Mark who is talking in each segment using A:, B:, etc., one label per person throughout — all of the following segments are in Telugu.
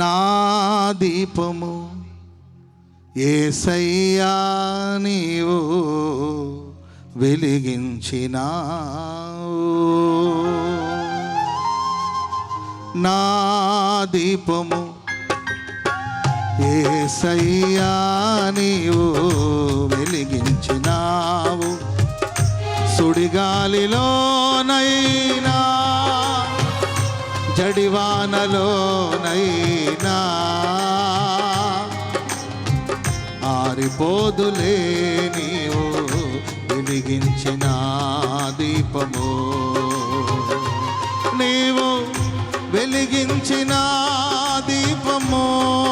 A: నా దీపము ఏసయ్యా నీవు వెలిగించినావు. నా దీపము ఏసయ్యా నీవు వెలిగించినావు. సుడిగాలిలోనైనా జడివానలోనైనా ఆరిపోదులే నీవు వెలిగించిన దీపము. నీవు వెలిగించిన దీపము.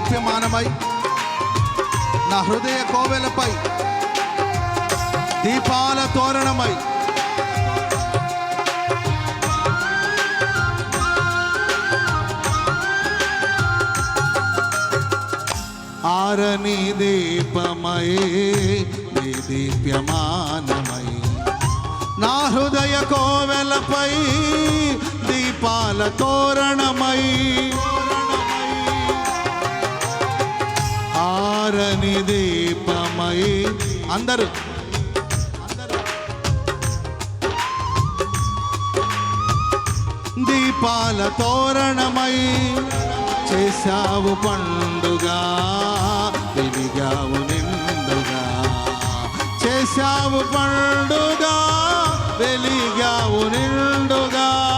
A: దీప్యమానమై నా హృదయ కోవెలపై దీపాల తోరణమై. ఆరని దీపమై దీప్యమానమై. నా హృదయ కోవెలపై దీపాల తోరణమై. ఆరని దీపమై అందరూ. దీపాల తోరణమై చేశావు పండుగా. వెలిగావు నిండుగా. చేశావు పండుగా వెలిగావు నిండుగా.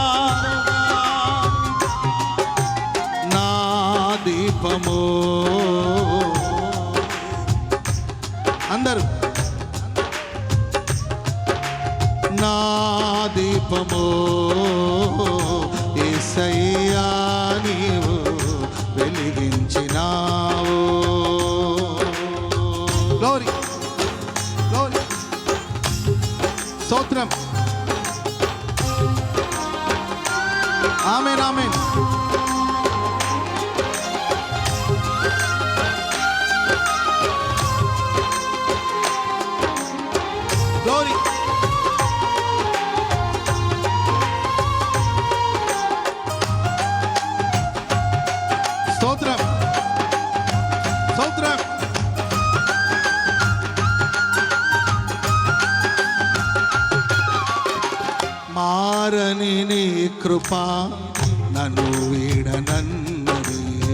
A: சோத்ரம் ஆமேன் ஆமேன் Glory. ஸ்தோத்ரம் ஸ்தோத்ரம் మారని నీ కృప నన్ను వీడనన్నది.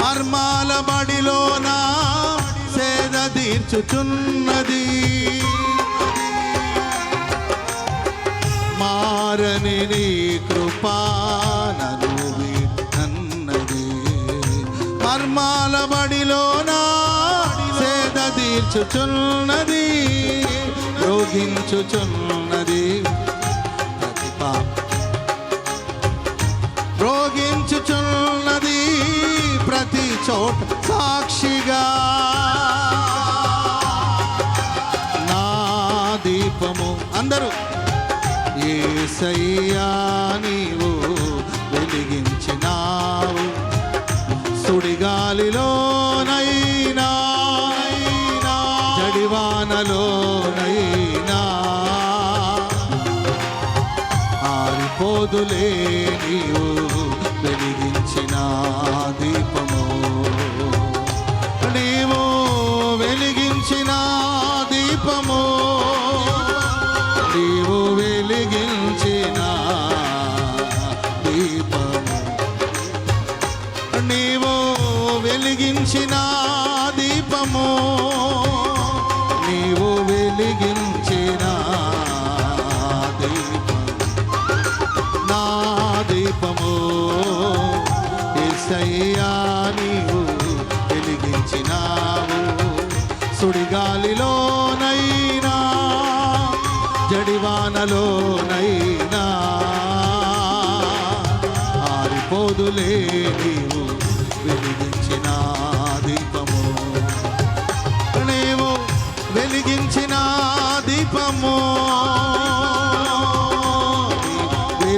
A: మర్మాల బడిలోన సేద తీర్చుచున్నది. మారని నీ కృప నన్ను వీడనన్నది. మర్మాల బడిలోన సేద తీర్చుచున్నది. రోగించుచున్నది. చోట సాక్షిగా నా దీపము. అందరూ ఏసయ్యా. pra.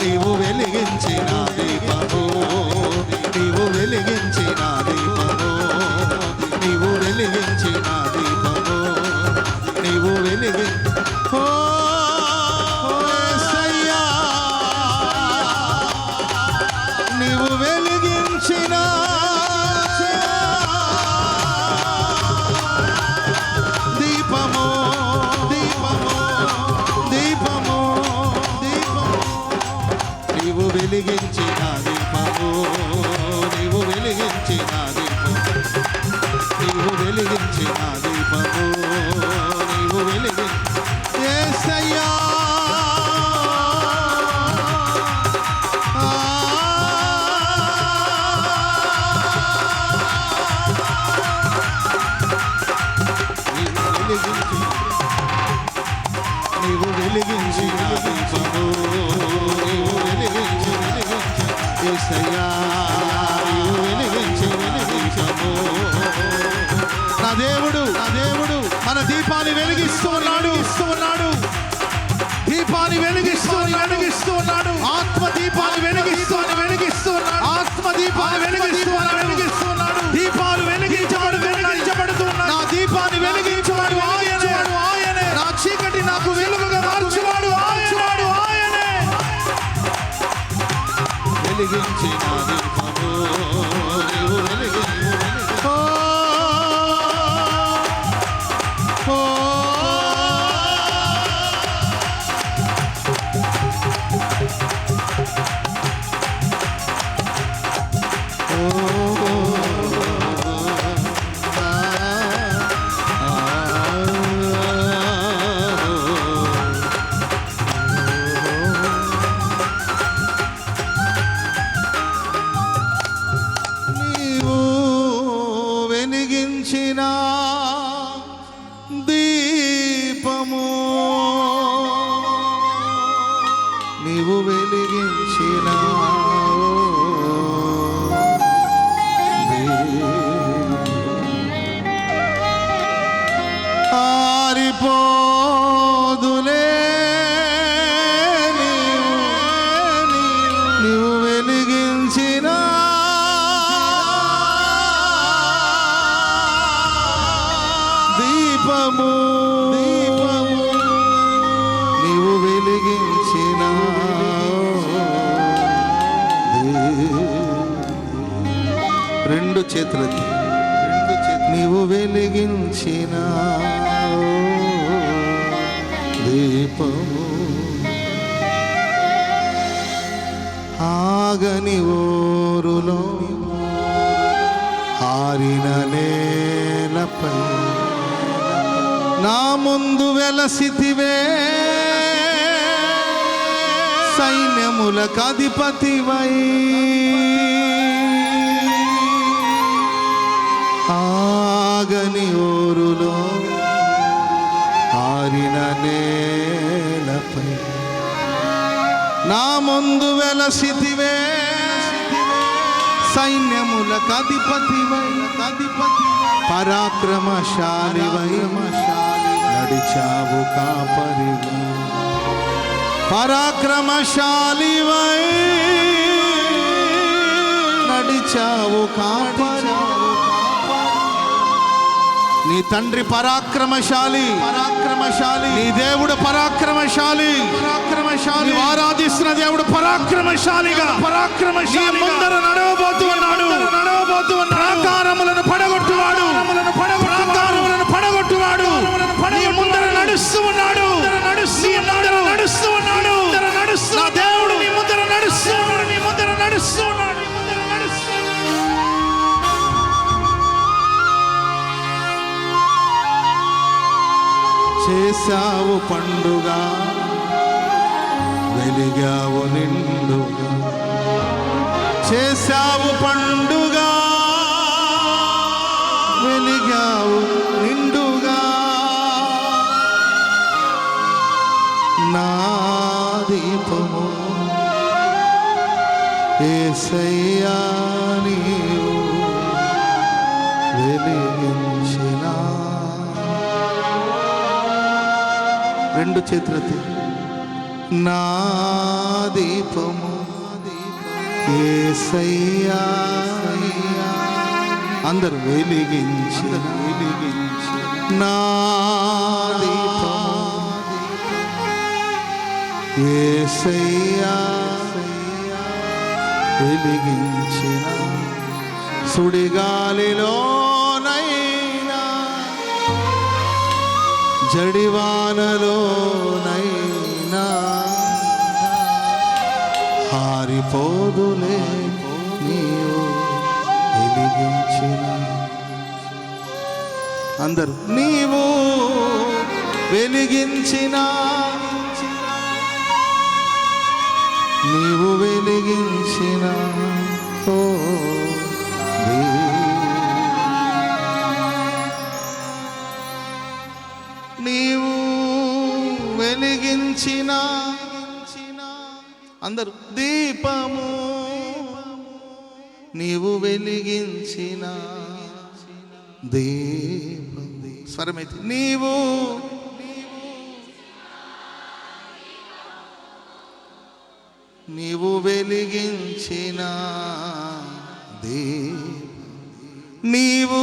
A: నీవు వెలిగించినా গো পারবেন వెలిగించిన దీపము. ఆగని ఓరులో ఆరిన నేలపై నా ముందు వెలసితివే. సైన్యములకధిపతివై ఆగని ఓరులో ఆరిన నే సైన్యముల కధిపతివై కధిపతి పరాక్రమశాలివై. నడిచావు కాపరివై పరాక్రమశాలివై. నడిచావు కాపరి నీ తండ్రి పరాక్రమశాలి. పరాక్రమశాలి. నీ దేవుడు పరాక్రమశాలి. పరాక్రమశాలి. ఆరాధిస్తున్న దేవుడు పరాక్రమశాలిగా. పరాక్రమశాలి ముందర నడవబోతూ ఉన్నాడు. నడవబోతూ ప్రాకారములను పడగొట్టువాడు. పడగొట్టువాడు. నీ ముందర నడుస్తూ ఉన్నాడు. చేశావు పండుగ? వెలిగావు నిండుగా చేశావు పండుగ? వెలిగావు నిండుగా. నా దీపము ఏసయ్యా నీవు వెలిగించే. రెండు చేతులతో నా దీపము ఏసయ్యా. అందరు వెలిగించి. వెలిగించి నా దీపము ఏసయ్యా. వెలిగించిన సుడిగాలిలో జడివానలోనైనా హారిపోదులే నీవు వెలిగించిన. అందరు నీవు వెలిగించిన. నీవు వెలిగించిన. ఓ నీవు వెలిగించిన అందరు దీపము నీవు వెలిగించిన దీపంది స్వరమైతే నీవు నీవు వెలిగించిన దీ నీవు